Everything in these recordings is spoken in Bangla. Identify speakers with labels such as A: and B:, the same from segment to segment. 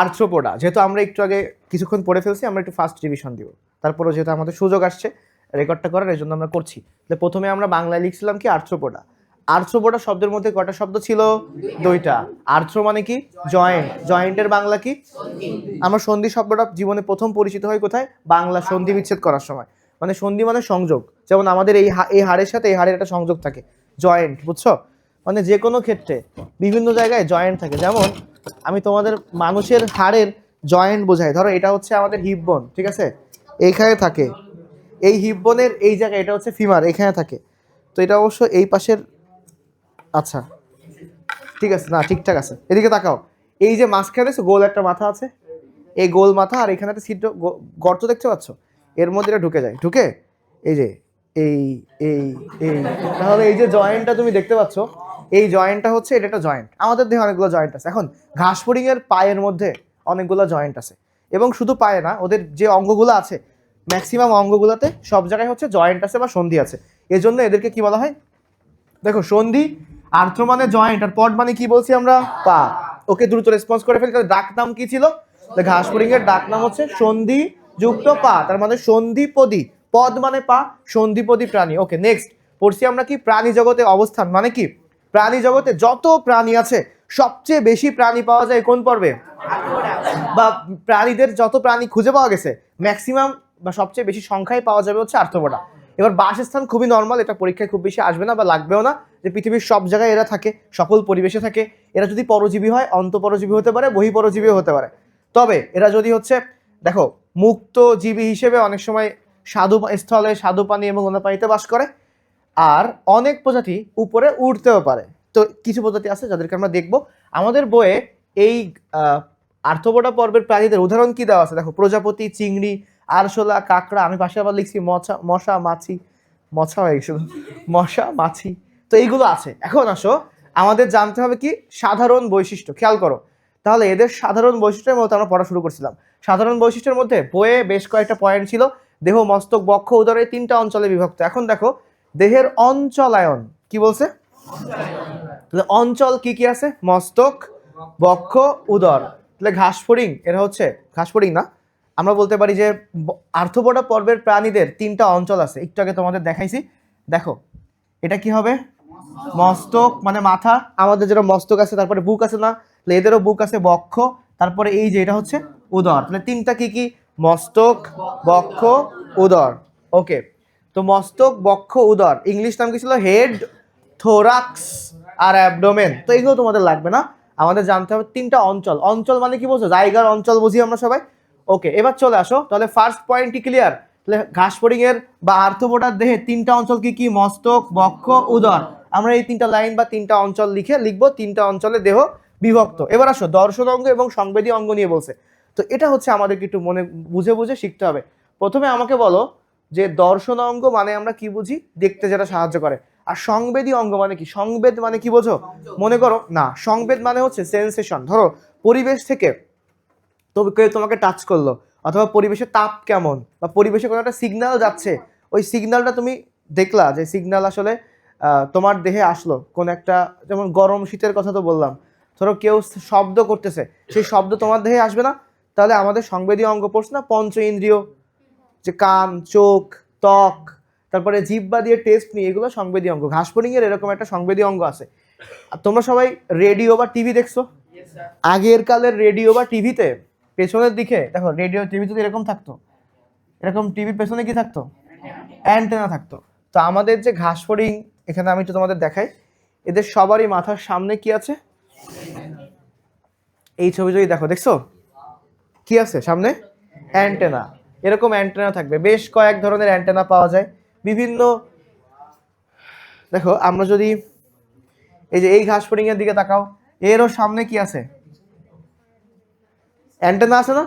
A: আর্থ্রোপোডা, যেহেতু আমরা একটু আগে কিছুক্ষণ পড়ে ফেলছি, আমরা একটু ফার্স্ট রিভিশন দিব। তারপরেও যেহেতু আমাদের সুযোগ আসছে রেকর্ডটা করার এই জন্য আমরা করছি। তাহলে প্রথমে আমরা বাংলায় লিখছিলাম কি? আর্থ্রোপোডা। আর্থ্রোপোডা শব্দের মধ্যে কটা শব্দ ছিল? দুইটা। আর্থ্রো মানে কি? জয়েন্ট। জয়েন্টের বাংলা কি? আমরা সন্ধি শব্দটা জীবনে প্রথম পরিচিত হয় কোথায়? বাংলা সন্ধি বিচ্ছেদ করার সময়। মানে সন্ধি মানে সংযোগ। যেমন আমাদের এই এই হাড়ের সাথে এই হাড়ের একটা সংযোগ থাকে। জয়েন্ট, বুঝছ? মানে যে কোনো ক্ষেত্রে বিভিন্ন জায়গায় জয়েন্ট থাকে। যেমন আমি তোমাদের মানুষের হাড়ের জয়েন্ট বোঝাই। ধরো এটা হচ্ছে আমাদের হিপ বোন ঠিক আছে? এইখানে থাকে। এই হিপ বোনের এই জায়গায়, এটা হচ্ছে ফিমার এখানে থাকে। তো এটা অবশ্য এই পাশের আচ্ছা ঠিক আছে, না, ঠিকঠাক আছে। এদিকে তাকাও। এই যে মাঝখানে গোল একটা মাথা আছে? এই গোল মাথা আর এখানে একটা ছিদ্র গর্ত দেখতে পাচ্ছ? এর মধ্যে এটা ঢুকে যায়। ঢুকে? এই যে, এই এই এই, তাহলে এই যে জয়েন্টটা তুমি দেখতে পাচ্ছ এই জয়েন্টটা হচ্ছে, এটা একটা জয়েন্ট আমাদের দেহে অনেকগুলো জয়েন্ট আছে। এখন ঘাসফড়িং এর পায়ের মধ্যে অনেকগুলো জয়েন্ট আছে। এবং শুধু পায়ে না, ওদের যে অঙ্গগুলো আছে ম্যাক্সিমাম অঙ্গগুলোতে সব জায়গায় হচ্ছে জয়েন্ট আছে বা সন্ধি আছে। এজন্য এদেরকে কি বলা হয়? দেখো, সন্ধি আর্থ মানে জয়েন্ট আর পট মানে কি বলছি আমরা? পা। ওকে দ্রুত রেসপন্স করে ফেলি তাহলে ডাক নাম কি ছিল? তাহলে ঘাস ফড়িং এর ডাক নাম হচ্ছে সন্ধি যুক্ত পা। তার মানে সন্ধিপদী পদ। মানে পা সন্ধিপদী প্রাণী। ওকে নেক্সট পড়ছি আমরা কি? প্রাণী জগতে অবস্থান মানে কি? প্রাণী জগতে যত প্রাণী আছে, সবচেয়ে বেশি প্রাণী পাওয়া যায় কোন পর্বে? বা প্রাণীদের যত প্রাণী খুঁজে পাওয়া গেছে ম্যাক্সিমাম বা সবচেয়ে বেশি সংখ্যায় পাওয়া যাবে হচ্ছে আর্থপোডা এবার বাসস্থান খুবই নর্মাল এটা পরীক্ষায় খুব বেশি আসবে না বা লাগবেও না। যে পৃথিবীর সব জায়গায় এরা থাকে, সকল পরিবেশে থাকে। এরা যদি পরজীবী হয়, অন্তঃপরজীবী হতে পারে, বহিঃপরজীবীও হতে পারে। তবে এরা যদি হচ্ছে, দেখো মুক্ত জীবী হিসেবে অনেক সময় পা- স্থলে স্বাদু পানি এবং অন্য পানিতে বাস করে। আর অনেক প্রজাতি উপরে উঠতেও পারে। তো কিছু প্রজাতি আছে যাদেরকে আমরা দেখব। আমাদের বইয়ে এই আহ, আর্থবোডা পর্বের প্রাণীদের উদাহরণ কি দেওয়া আছে? দেখো প্রজাপতি চিংড়ি আরশোলা কাঁকড়া আমি পাশে আবার লিখছি মশা মশা মাছি মশা হয়ে গেছিল মশা মাছি। তো এইগুলো আছে। এখন আসো আমাদের জানতে হবে কি? সাধারণ বৈশিষ্ট্য খেয়াল করো। তাহলে এদের সাধারণ বৈশিষ্ট্যের মধ্যে আমরা পড়া শুরু করছিলাম। সাধারণ বৈশিষ্ট্যের মধ্যে বইয়ে বেশ কয়েকটা পয়েন্ট ছিল। দেহ মস্তক বক্ষ উদর তিনটা অঞ্চলে বিভক্ত। এখন দেখো দেহের অঞ্চলায়ন, কি বলছে? অঞ্চল কি কি আছে? মস্তক, বক্ষ, উদর। তাহলে ঘাসফড়িং, এরা হচ্ছে ঘাসফড়িং না? আমরা বলতে পারি যে আর্থপোডা পর্বের প্রাণীদের তিনটা অঞ্চল আছে। একটু আগে তোমাদের দেখাইছি। দেখো, এটা কি হবে? মস্তক মানে মাথা। আমাদের যেটা মস্তক আছে, তারপরে বুক আছে না? তাহলে এদেরও বুক আছে বক্ষ। তারপরে এই যে এটা হচ্ছে উদর। তাহলে তিনটা কি কি? মস্তক, বক্ষ, উদর। ওকে তো মস্তক, বক্ষ, উদর। ইংলিশ নাম কি ছিল? হেড থোরাক্স আর অ্যাবডোমেন তো এগুলো তোমাদের লাগবে না। আমাদের জানতে হবে তিনটা অঞ্চল। অঞ্চল মানে কি বলছো? জায়গার অঞ্চল বুঝি আমরা সবাই? ওকে এবার চলে আসো। তাহলে ফার্স্ট পয়েন্টটি ক্লিয়ার তাহলে ঘাস ফড়িং এর বা আর্থবোটার দেহে তিনটা অঞ্চল কি কি? মস্তক, বক্ষ, উদর। আমরা এই তিনটা লাইন বা তিনটা অঞ্চল লিখে লিখব, তিনটা অঞ্চলে দেহ বিভক্ত। এবার আসো, দর্শন অঙ্গ এবং সংবেদী অঙ্গ নিয়ে বলছে। তো এটা হচ্ছে আমাদেরকে একটু মনে, বুঝে বুঝে শিখতে হবে। প্রথমে আমাকে বলো যে দর্শন অঙ্গ মানে আমরা কি বুঝি? দেখতে যেটা সাহায্য করে। আর সংবেদী অঙ্গ মানে কি? সংবেদ মানে কি বোঝো? মনে করো, না, সংবেদ মানে হচ্ছে সেন্সেশন ধরো, পরিবেশ থেকে তো কেউ তোমাকে টাচ করল, অথবা পরিবেশের তাপ কেমন, বা পরিবেশে কোনো একটা সিগনাল যাচ্ছে, ওই সিগনালটা তুমি দেখলা যে সিগনাল আসলে তোমার দেহে আসলো। কোন একটা, যেমন গরম শীতের কথা তো বললাম। ধরো কেউ শব্দ করতেছে, সেই শব্দ তোমার দেহে আসবে না? তাহলে আমাদের সংবেদীয় অঙ্গ পড়ছে না পঞ্চ ইন্দ্রিয় যে কান চোখ ত্বক তারপরে জিহ্বা দিয়ে টেস্ট নিয়ে এগুলো সংবেদী অঙ্গ। ঘাসফড়িং এর এরকম একটা সংবেদী অঙ্গ আছে। আর তোমরা সবাই রেডিও বা টিভি দেখছ? আগের কালের রেডিও বা টিভিতে পেছনের দিকে দেখো রেডিও টিভিতে তো এরকম থাকতো এরকম টিভির পেছনে কি থাকতো? অ্যান্টেনা থাকতো। তো আমাদের যে ঘাসফড়িং এখানে আমি একটু তোমাদের দেখাই। এদের সবারই মাথার সামনে কি আছে? এই ছবি যদি দেখো দেখছ? কি আছে সামনে? অ্যান্টেনা এরকম অ্যান্টেনা থাকবে। বেশ কয়েক ধরনের অ্যান্টেনা পাওয়া যায়। বিভিন্ন, দেখো, আমরা যদি এই যে এই ঘাস ফড়িং এর দিকে তাকাও, এরও সামনে কি আছে? অ্যান্টেনা আছে না?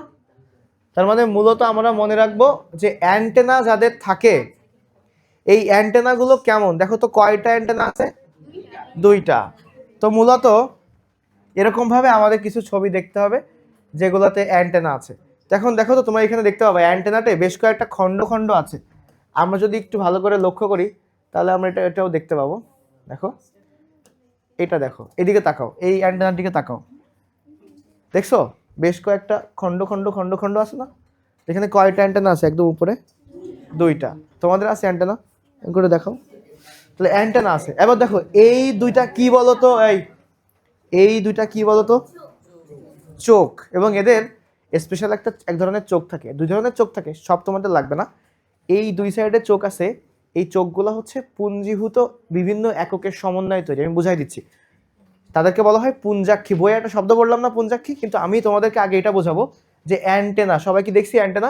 A: তার মানে মূলত আমরা মনে রাখব যে অ্যান্টেনা যাদের থাকে, এই অ্যান্টেনাগুলো কেমন? দেখো তো কয়টা অ্যান্টেনা আছে? দুইটা। তো মূলত এরকমভাবে আমাদের কিছু ছবি দেখতে হবে, যেগুলোতে অ্যান্টেনা আছে। এখন দেখো তো তোমার এখানে দেখতে পাবে অ্যান্টেনাতে বেশ কয়েকটা খণ্ড খণ্ড আছে। আমরা যদি একটু ভালো করে লক্ষ্য করি, তাহলে আমরা এটা, এটাও দেখতে পাবো। দেখো, এটা দেখো, এদিকে তাকাও, এই অ্যান্টেনার দিকে তাকাও। দেখছ? বেশ কয়েকটা খণ্ড খণ্ড খণ্ড খণ্ড আছে না? এখানে কয়টা অ্যান্টেনা আছে? একদম উপরে। দুইটা। তোমাদের আছে অ্যান্টেনা করে দেখাও। তাহলে অ্যান্টেনা আছে। এবার দেখো, এই দুইটা কি বলো তো এই এই দুইটা কি বলো তো চোখ। এবং এদের স্পেশাল একটা এক ধরনের চোখ থাকে। দুই ধরনের চোখ থাকে, সব তোমাদের লাগবে না। এই দুই সাইডে চোখ আছে, এই চোখগুলো হচ্ছে পুঞ্জীভূত বিভিন্ন এককের সমন্বয়ে তৈরি, আমি বুঝাই দিচ্ছি। তাদেরকে বলা হয় পুঞ্জাক্ষী। বইয়ে একটা শব্দ বললাম না, পুঞ্জাক্ষী, কিন্তু আমি তোমাদেরকে আগে এটা বোঝাবো যে অ্যান্টেনা সবাই কি দেখছি অ্যান্টেনা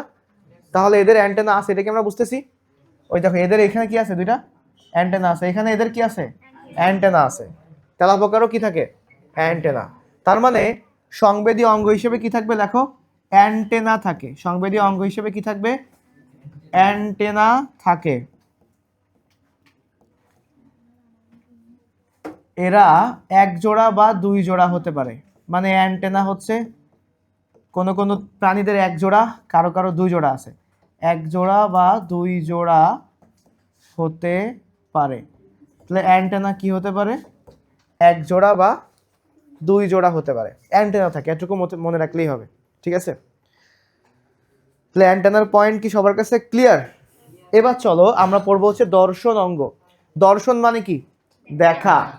A: তাহলে এদের অ্যান্টেনা আছে এটাকে আমরা বুঝতেছি? ওই দেখো, এদের এখানে কি আছে দুইটা? অ্যান্টেনা আছে। এখানে এদের কি আছে? অ্যান্টেনা আছে। তেলাপোকারও কি থাকে? অ্যান্টেনা তার মানে সংবেদী অঙ্গ হিসেবে কি থাকবে, লেখো? অ্যান্টেনা থাকে। সংবেদী অঙ্গ হিসেবে কি থাকবে? অ্যান্টেনা থাকে। এরা এক জোড়া বা দুই জোড়া হতে পারে। মানে অ্যান্টেনা হচ্ছে কোনো কোনো প্রাণীদের এক জোড়া কারও কারও দুই জোড়া আছে। এক জোড়া বা দুই জোড়া হতে পারে। তাহলে অ্যান্টেনা কি হতে পারে? এক জোড়া বা দুই জোড়া হতে পারে। অ্যান্টেনা থাকে, এটুকু মনে রাখলেই হবে। ঠিক আছে? তাহলে অ্যান্টেনার পয়েন্ট কি সবার কাছে ক্লিয়ার এবার চলো, আমরা পড়ব হচ্ছে দর্শন অঙ্গ। দর্শন মানে কি? দেখা।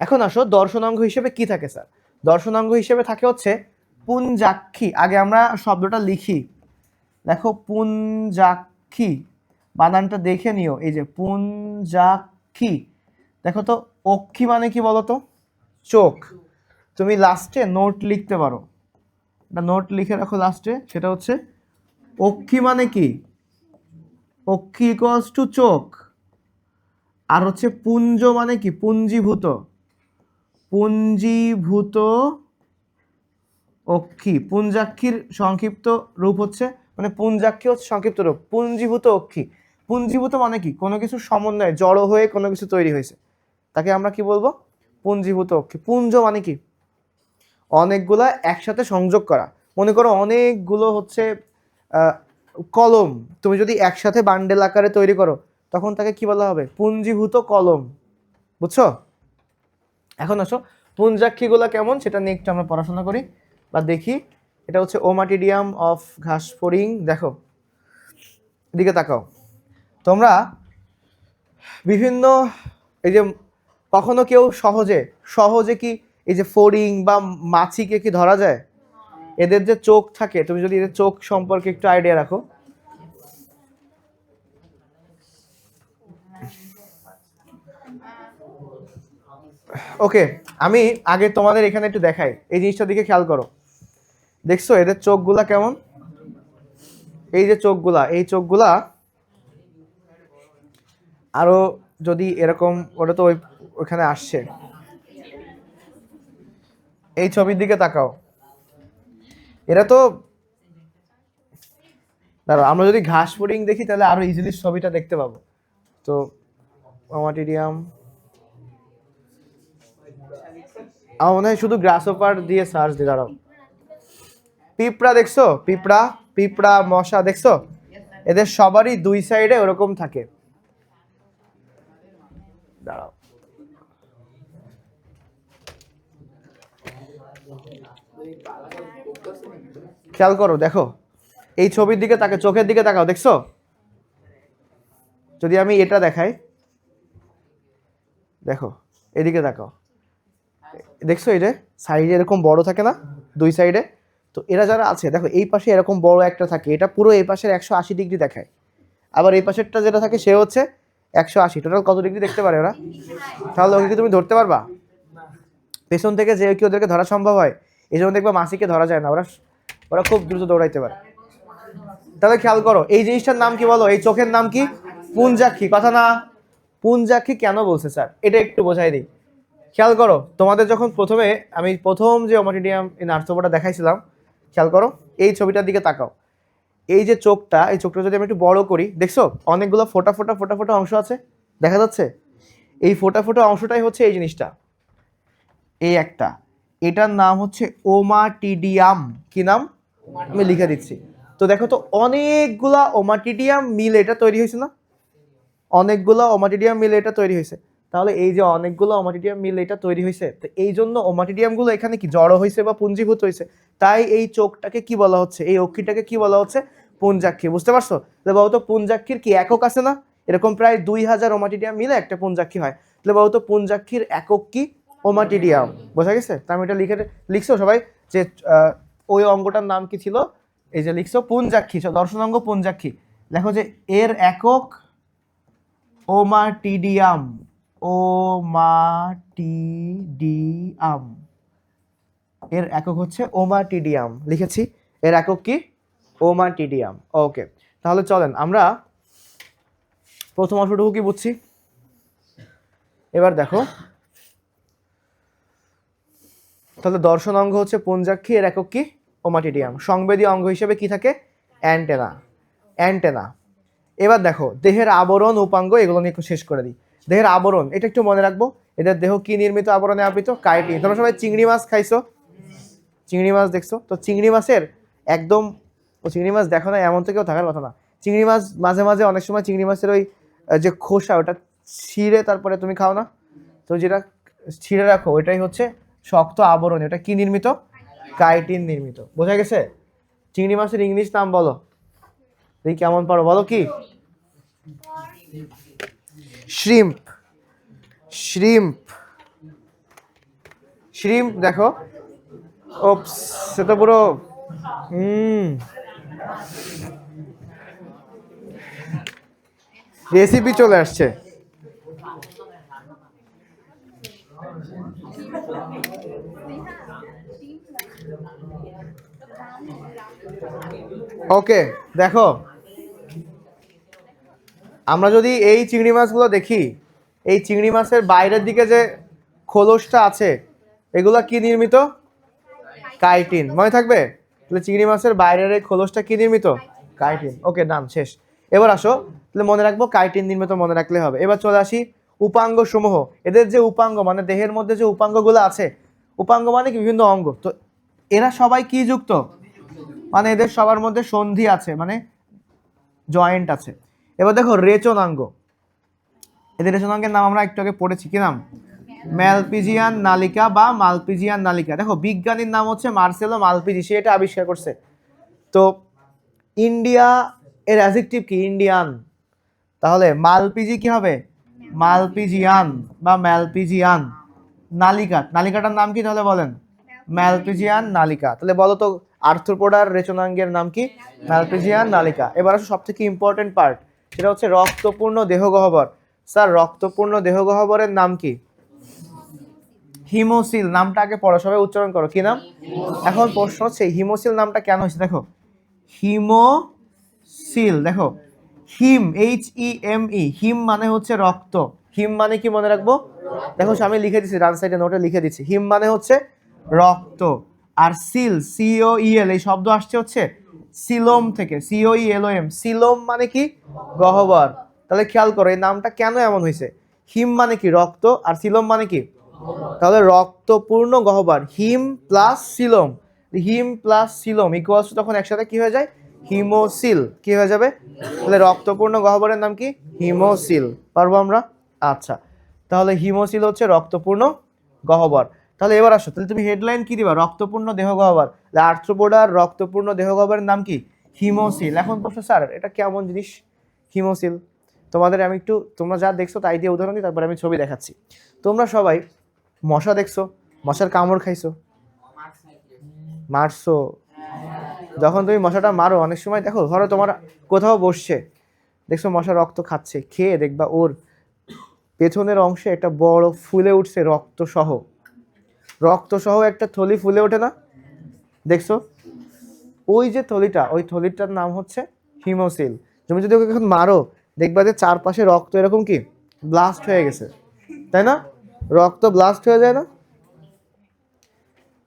A: এখন আসো দর্শনাঙ্গ হিসেবে কি থাকে স্যার দর্শনাঙ্গ হিসেবে থাকে হচ্ছে পুঞ্জাক্ষী। আগে আমরা শব্দটা লিখি। দেখো, পুঞ্জাক্ষী। বানানটা দেখে নিও। এই যে পুঞ্জাক্ষী। দেখো তো, অক্ষী মানে কি বলো তো চোখ। তুমি লাস্টে নোট লিখতে পারো। একটা নোট লিখে রাখো লাস্টে সেটা হচ্ছে, অক্ষী মানে কি? অক্ষী ইকোয়ালস টু চোখ। আর হচ্ছে পুঞ্জ মানে কি? পুঞ্জীভূত। পুঞ্জীভূত অক্ষী। পুঞ্জাক্ষীর সংক্ষিপ্ত রূপ হচ্ছে মানে পুঞ্জাক্ষী হচ্ছে সংক্ষিপ্ত রূপ। পুঞ্জীভূত অক্ষী। পুঞ্জীভূত মানে কি? কোনো কিছু সমন্বয়ে, জড়ো হয়ে কোনো কিছু তৈরি হয়েছে। তাকে আমরা কি বলব? পুঞ্জীভূত অক্ষী। পুঞ্জ মানে কি? অনেকগুলা একসাথে সংযোগ করা। মনে করো অনেকগুলো হচ্ছে কলম। তুমি যদি একসাথে বান্ডেল আকারে তৈরি করো, তখন তাকে কি বলা হবে? পুঞ্জীভূত কলম। বুঝছ? এখন আসো, পুঞ্জাক্ষীগুলো কেমন? সেটা নিয়ে একটু আমরা পড়াশোনা করি বা দেখি। এটা হচ্ছে ওমাটিডিয়াম অফ ঘাস ফড়িং দেখো, এদিকে তাকাও। তোমরা বিভিন্ন, এই যে কখনো কেউ সহজে সহজে কি এই যে ফড়িং বা মাছিকে কি ধরা যায়? এদের যে চোখ থাকে, তুমি যদি এদের চোখ সম্পর্কে একটু আইডিয়া রাখো। ওকে, আমি আগে তোমাদের এখানে একটু দেখাই। এই জিনিসটার দিকে খেয়াল করো। দেখছ, এদের চোখগুলা কেমন? এই যে চোখগুলা, এই চোখগুলা আরও যদি এরকম, ওটা তো ওই ওখানে আসছে। এই ছবির দিকে তাকাও। এরা তো দাঁড়াও, আমরা যদি ঘাস ফড়িং দেখি, তাহলে আরও ইজিলি ছবিটা দেখতে পাবো। তো আমাটিরিয়াম আমার মনে হয় শুধু গ্রাস ওপার দিয়ে সার্চ দিয়ে দাঁড়াও। পিঁপড়া দেখছ? পিঁপড়া পিঁপড়া, মশা দেখছ? এদের সবারই দুই সাইডে ওরকম থাকে। দাঁড়াও। খেয়াল করো, দেখো। এই ছবির দিকে তাকে চোখের দিকে তাকাও, দেখছ? যদি আমি এটা দেখাই, দেখো, এদিকে তাকাও। দেখছ এটা সাইডে এরকম বড় থাকে না? দুই সাইডে? তো এরা যারা আছে, দেখো, এই পাশে এরকম বড় একটা থাকে। এটা পুরো এই পাশের একশো আশি ডিগ্রি দেখায়। আবার এই পাশেরটা যেটা থাকে সে হচ্ছে একশো আশি। টোটাল কত ডিগ্রি দেখতে পারে ওরা? তাহলে ওকে কি তুমি ধরতে পারবা? পেছন থেকে যে কি ওদেরকে ধরা সম্ভব হয় এই জন্য দেখবা মাসিকে ধরা যায় না, ওরা ওরা খুব দ্রুত দৌড়াইতে পারে। তাহলে খেয়াল করো, এই জিনিসটার নাম কি বলো? এই চোখের নাম কি? পুঞ্জাক্ষী। কথা না, পুঞ্জাক্ষী কেন বলছে, স্যার? এটা একটু বোঝাই দিই। খেয়াল করো, তোমাদের যখন প্রথমে আমি প্রথম যে অমাটিডিয়াম এই নার্সোপাটা দেখাইছিলাম, খেয়াল করো, এই ছবিটার দিকে তাকাও। এই যে চোখটা, এই চোখটা যদি আমি একটু বড় করি, দেখছ? অনেকগুলো ফোটা ফোটা ফোটা ফোটা অংশ আছে, দেখা যাচ্ছে? এই ফোটা ফোটা অংশটাই হচ্ছে এই জিনিসটা। এই একটা। এটার নাম হচ্ছে ওমাটিডিয়াম। কি নাম? আমি লিখে দিচ্ছি। তো দেখো তো অনেকগুলা ওমাটিডিয়াম মিল এটা তৈরি হয়েছে না? অনেকগুলো ওমাটিডিয়াম মিল এটা তৈরি হয়েছে। তাহলে এই যে অনেকগুলো ওমাটিডিয়াম মিল এটা তৈরি হয়েছে তো এই জন্য ওমাটিডিয়ামগুলো এখানে কি জড়ো হয়েছে বা পুঞ্জীভূত হয়েছে? তাই এই চোখটাকে কি বলা হচ্ছে? এই অক্ষিটাকে কি বলা হচ্ছে? পুঞ্জাক্ষী। বুঝতে পারছ? তাহলে বলতো পুঞ্জাক্ষীর কি একক আছে না? এরকম প্রায় দুই হাজার ওমাটিডিয়াম মিলে একটা পুঞ্জাক্ষী হয়। তাহলে বলতো পুঞ্জাক্ষীর একক কি? ওমাটিডিয়াম বোঝা গেছে? তা আমি এটা লিখে লিখছো সবাই? যে ওই অঙ্গটার নাম কি ছিল? এই যে লিখছো, পুঞ্জাক্ষী। দর্শনাঙ্গ পুঞ্জাক্ষী। দেখো যে এর একক ওমাটিডিয়াম ওমাটিডিয়াম এর একক হচ্ছে ওমাটিডিয়াম লিখেছি। এর একক কি? Ommatidium okay. তাহলে চলেন, আমরা প্রথম অংশটুকু কি বুঝছি? এবার দেখো। তাহলে দর্শন অঙ্গ হচ্ছে পুঞ্জাক্ষী, এর একক কি? ওমাটিডিয়াম। সংবেদী অঙ্গ হিসেবে কি থাকে? অ্যান্টেনা। অ্যান্টেনা। এবার দেখো, দেহের আবরণ, উপাঙ্গ, এগুলো নিয়ে একটু শেষ করে দিই। দেহের আবরণ, এটা একটু মনে রাখব। এদের দেহ কি নির্মিত, আবরণে আবৃত? কাইটিন। তোমরা সবাই চিংড়ি মাছ খাইছো? চিংড়ি মাছ দেখছ? তো চিংড়ি মাছের একদম, ও চিংড়ি মাছ দেখো না, এমন তো কেউ থাকার কথা না। চিংড়ি মাছ মাঝে মাঝে অনেক সময় চিংড়ি মাছের ওই যে খোসা, ওটা ছিঁড়ে তারপরে তুমি খাও না। তো যেটা ছিঁড়ে রাখো ওইটাই হচ্ছে শক্ত আবরণ, এটা কি নির্মিত? কাইটিন নির্মিত। বোঝা গেছে? চিংড়ি মাছের ইংলিশ নাম বলো। দেখি কেমন পারো, বলো কি? শ্রিম্প। শ্রিম্প। শ্রিম্প, দেখো। ওপস, সে তো পুরো, হুম। রেসিপি চলে আসছে। ওকে, দেখো। আমরা যদি এই চিংড়ি মাছগুলো দেখি, এই চিংড়ি মাছের বাইরের দিকে যে খোলসটা আছে, এগুলো কি নির্মিত? কাইটিন। মনে থাকবে? তাহলে চিংড়ি মাছের বাইরের এই খোলসটা কি নির্মিত? কাইটিন। ওকে নাম শেষ। এবার আসো। তাহলে মনে রাখব কাইটিন নির্মিত মনে রাখলে হবে। এবার চলে আসি উপাঙ্গ সমূহ এদের যে উপাঙ্গ মানে দেহের মধ্যে যে উপাঙ্গগুলো আছে, উপাঙ্গ মানে কি? বিভিন্ন অঙ্গ। তো এরা সবাই কি যুক্ত? মানে এদের সবার মধ্যে সন্ধি আছে মানে জয়েন্ট আছে। এবার দেখো রেচনাঙ্গ। এদের রেচনাঙ্গের নাম আমরা একটু আগে পড়েছি, কি নাম? ম্যালপিজিয়ান নালিকা বা মালপিজিয়ান নালিকা। দেখো বিজ্ঞানীর নাম হচ্ছে মার্সেলো মালপিজি, সে এটা আবিষ্কার করছে। তো ইন্ডিয়া, এর অ্যাজেক্টিভ কি? ইন্ডিয়ান তাহলে মালপিজি কি হবে? মালপিজিয়ান বা ম্যালপিজিয়ান। নালিকা। নালিকাটার নাম কি তাহলে বলেন? ম্যালপিজিয়ান নালিকা। তাহলে বলো তো আর্থ্রোপোডার রেচনাঙ্গের নাম কি? ম্যালপিজিয়ান নালিকা এবার আসো সব থেকে ইম্পর্টেন্ট পার্ট সেটা হচ্ছে রক্তপূর্ণ দেহগহ্বর। স্যার, রক্তপূর্ণ দেহগহ্বরের নাম কি? হিমোসিল, নামটা আগে পড়ো, সবাই উচ্চারণ করো। কি নাম? এখন প্রশ্ন হচ্ছে, হিমোসিল নামটা কেন হয়েছে? দেখো। হিমোসিল, দেখো। হিম এইচ ই এম ই হিম মানে হচ্ছে রক্ত। হিম মানে কি মনে রাখব? দেখো আমি লিখে দিচ্ছি ডান সাইডে নোটে লিখে দিচ্ছি। হিম মানে হচ্ছে রক্ত। আর সিল সিও ইএল এই শব্দ আসছে হচ্ছে সিলোম থেকে CO E L M coelom মানে কি? গহ্বর। তাহলে খেয়াল করো, এই নামটা কেন এমন হয়েছে? হিম মানে কি? রক্ত, আর সিলোম মানে কি? তাহলে রক্তপূর্ণ গহ্বর, haem plus coelom. Haem plus coelom equals তখন একসাথে কি হয়ে যায়? হিমোসিল। কি হয়ে যাবে? তাহলে রক্তপূর্ণ গহ্বরের নাম কি? হিমোসিল। পারব আমরা? আচ্ছা তাহলে হিমোসিল হচ্ছে রক্তপূর্ণ গহ্বর। তাহলে এবার আসো, তাহলে তুমি হেডলাইন কি দিবা? রক্তপূর্ণ দেহ গহ্বর আর্থ্রোপোডার রক্তপূর্ণ দেহ গহ্বরের নাম কি? হিমোসিল। এখন প্রশ্ন, স্যার, এটা কেমন জিনিস? হিমোসিল। তোমাদের আমি একটু, তোমরা যা দেখছ তাই দিয়ে উদাহরণ দিই, তারপরে আমি ছবি দেখাচ্ছি। তোমরা সবাই মশা দেখছ, মশার কামড় খাইছো, মারছো। যখন তুমি মশাটা মারো, অনেক সময় দেখো, ধরো তোমার কোথাও বসছে, দেখছ মশা রক্ত খাচ্ছে, খেয়ে দেখবা ওর পেছনের অংশে একটা বড় ফুলে উঠছে রক্ত সহ রক্ত সহ একটা থলি ফুলে ওঠে না? দেখছ? ওই যে থলিটা, ওই থলিটার নাম হচ্ছে হিমোসিল। তুমি যদি ওকে এখন মারো, দেখবা যে চারপাশে রক্ত এরকম কি? ব্লাস্ট হয়ে গেছে। তাই না? রক্ত ব্লাস্ট হয়ে যায় না?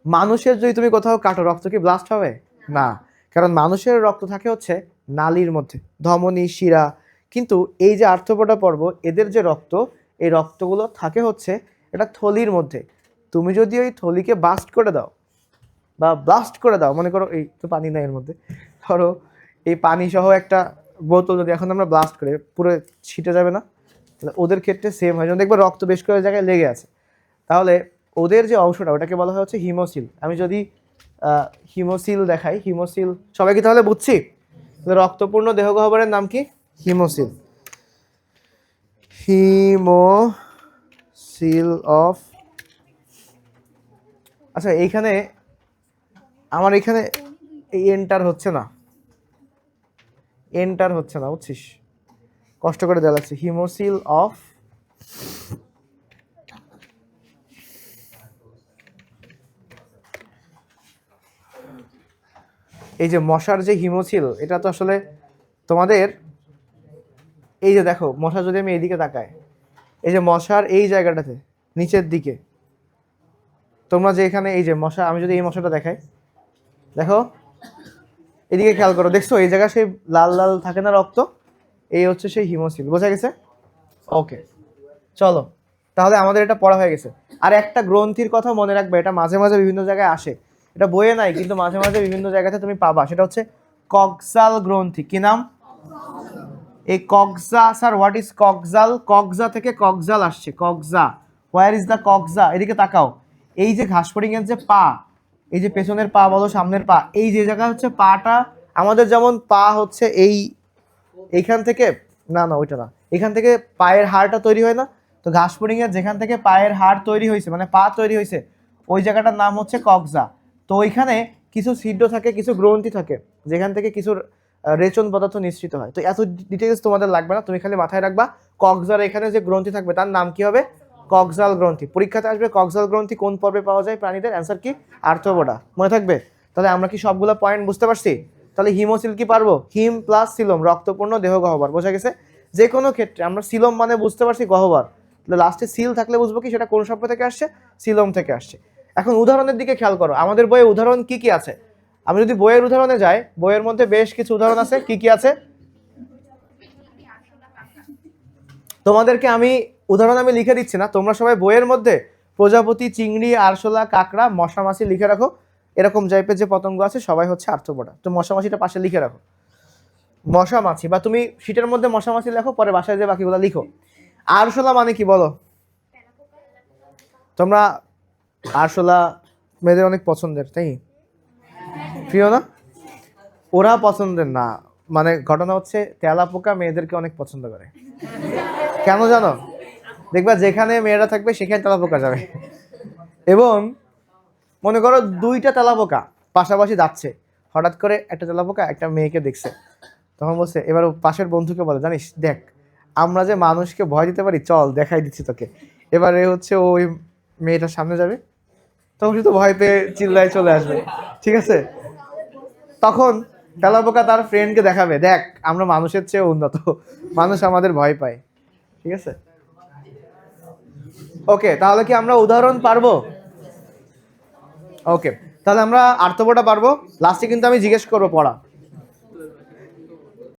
A: মানুষের যদি তুমি কোথাও কাটো, রক্ত কি ব্লাস্ট হবে? না। কারণ মানুষের রক্ত থাকে হচ্ছে নালির মধ্যে, ধমনী, শিরা। কিন্তু এই যে আর্থপোটা পর্ব, এদের যে রক্ত, এই রক্তগুলো থাকে হচ্ছে এটা থলির মধ্যে। তুমি যদি ওই থলিকে বাস্ট করে দাও বা ব্লাস্ট করে দাও, মনে করো এই তো পানি নাই এর মধ্যে, ধরো এই পানি সহ একটা বোতল যদি এখন আমরা ব্লাস্ট করি, পুরো ছিটে যাবে না? তাহলে ওদের ক্ষেত্রে সেম হয়। যেমন দেখবে রক্ত বেশ করে জায়গায় লেগে আছে। তাহলে ওদের যে অংশটা, ওটাকে বলা হয় হচ্ছে হিমোসিল আমি যদি হিমোসিল দেখাই হিমোসিল সবাই কি তাহলে বুঝছি? রক্তপূর্ণ দেহগহ্বরের নাম কি? হিমোসিল হিমোসিল অফ আচ্ছা এইখানে আমার এখানে এন্টার হচ্ছে না। এন্টার হচ্ছে না, বুঝছিস? কষ্ট করে লাগছে হিমোসিল অফ এই যে মশার যে হিমোসিল, এটা তো আসলে তোমাদের এই যে দেখো, মশা যদি আমি এইদিকে তাকাই, এই যে মশার এই জায়গাটাতে, নিচের দিকে তোমরা যে এখানে এই যে মশা, আমি যদি এই মশাটা দেখাই। দেখো, এদিকে খেয়াল করো, দেখছ, এই জায়গায় সেই লাল লাল থাকে না রক্ত? এই হচ্ছে সেই হিমোসিল বোঝা গেছে? ওকে চলো। তাহলে আমাদের এটা পড়া হয়ে গেছে। আর একটা গ্রন্থির কথা মনে রাখবে, এটা মাঝে মাঝে বিভিন্ন জায়গায় আসে। এটা বইয়ে নাই, কিন্তু মাঝে মাঝে বিভিন্ন জায়গাতে তুমি পাবা। সেটা হচ্ছে কক্সাল গ্রন্থি। কি নাম? এই coxa sir what is coxal coxa থেকে কক্সাল আসছে coxa where is the coxa এদিকে তাকাও। এই যে ঘাসফড়িং এর যে পা, এই যে পেছনের পা বলো, সামনের পা, এই যে জায়গা হচ্ছে পাটা, আমাদের যেমন পা হচ্ছে এই, এইখান থেকে, না না, ওইটা না, এখান থেকে পায়ের হাড়টা তৈরি হয় না, তো ঘাসফড়িং এর যেখান থেকে পায়ের হাড় তৈরি হয়েছে মানে পা তৈরি হয়েছে, ওই জায়গাটার নাম হচ্ছে কক্সা তো ওইখানে কিছু ছিদ্র থাকে, কিছু গ্রন্থি থাকে, যেখান থেকে কিছু রেচন পদার্থ নিঃসৃত হয়, তো এত ডিটেলস তোমাদের লাগবে না, তুমি খালি মাথায় রাখবা কক্সার এখানে যে গ্রন্থি থাকবে, তার নাম কি হবে? কক্সাল গ্রন্থি। পরীক্ষাতে আসবে কক্সাল গ্রন্থি, কোন পর্বে পাওয়া যায় প্রাণীদের? অ্যান্সার কি? আর্থবোডা। মনে থাকবে? তাহলে আমরা কি সবগুলো পয়েন্ট বুঝতে পারছি? তাহলে হিমোসিল কি পারব? হিম প্লাস সিলম, রক্তপূর্ণ দেহ গহ্বর। বোঝা গেছে? যে কোনো ক্ষেত্রে আমরা সিলম মানে বুঝতে পারছি গহ্বর। তাহলে লাস্টে সিল থাকলে বুঝব কি? সেটা কোন শব্দ থেকে আসছে? সিলম থেকে আসছে। এখন উদাহরণের দিকে খেয়াল করো। আমাদের বইয়ে উদাহরণ কি কি আছে? আমি যদি বইয়ের উদাহরণে যাই, বইয়ের মধ্যে বেশ কিছু উদাহরণ আছে। কি কি আছে? তোমাদেরকে আমি উদাহরণ আমি লিখে দিচ্ছি না, তোমরা সবাই বইয়ের মধ্যে প্রজাপতি, চিংড়ি, আরশোলা, কাঁকড়া মশা মাছি লিখে রাখো। এরকম টাইপের যে পতঙ্গ আছে, সবাই হচ্ছে আর্থপোডা। তো মশা মাছিটা পাশে লিখে রাখো। মশা মাছি বা তুমি শীটের মধ্যে মশা মাছি লেখো, পরে বাসায় যে বাকিগুলো লিখো। আরশোলা মানে কি বলো? তোমরা আরশোলা মেয়েদের অনেক পছন্দের, তাই? প্রিয় না? ওরা পছন্দের না। মানে ঘটনা হচ্ছে তেলা পোকা মেয়েদেরকে অনেক পছন্দ করে। কেন জানো? দেখবা যেখানে মেয়েরা থাকবে, সেখানে তেলা পোকা যাবে। এবং মনে করো দুইটা তেলা পোকা পাশাপাশি যাচ্ছে। হঠাৎ করে একটা তেলা পোকা একটা মেয়েকে দেখছে। তখন বলছে, এবার পাশের বন্ধুকে বলে, জানিস, দেখ, আমরা যে মানুষকে ভয় দিতে পারি, চল, দেখাই দিচ্ছি তোকে। এবারে হচ্ছে ওই মেয়েটার সামনে যাবে। তখন শুধু ভয় পেয়ে চিল্লায় চলে আসবে। ঠিক আছে? তখন তেলাপোকা তার ফ্রেন্ডকে দেখাবে, দেখ, আমরা মানুষের চেয়ে উন্নত। মানুষ আমাদের ভয় পায়। ঠিক আছে? ওকে তাহলে কি আমরা উদাহরণ পারব? ওকে তাহলে আমরা আর্থবটা পারব। লাস্টে কিন্তু আমি জিজ্ঞেস করব, পড়া।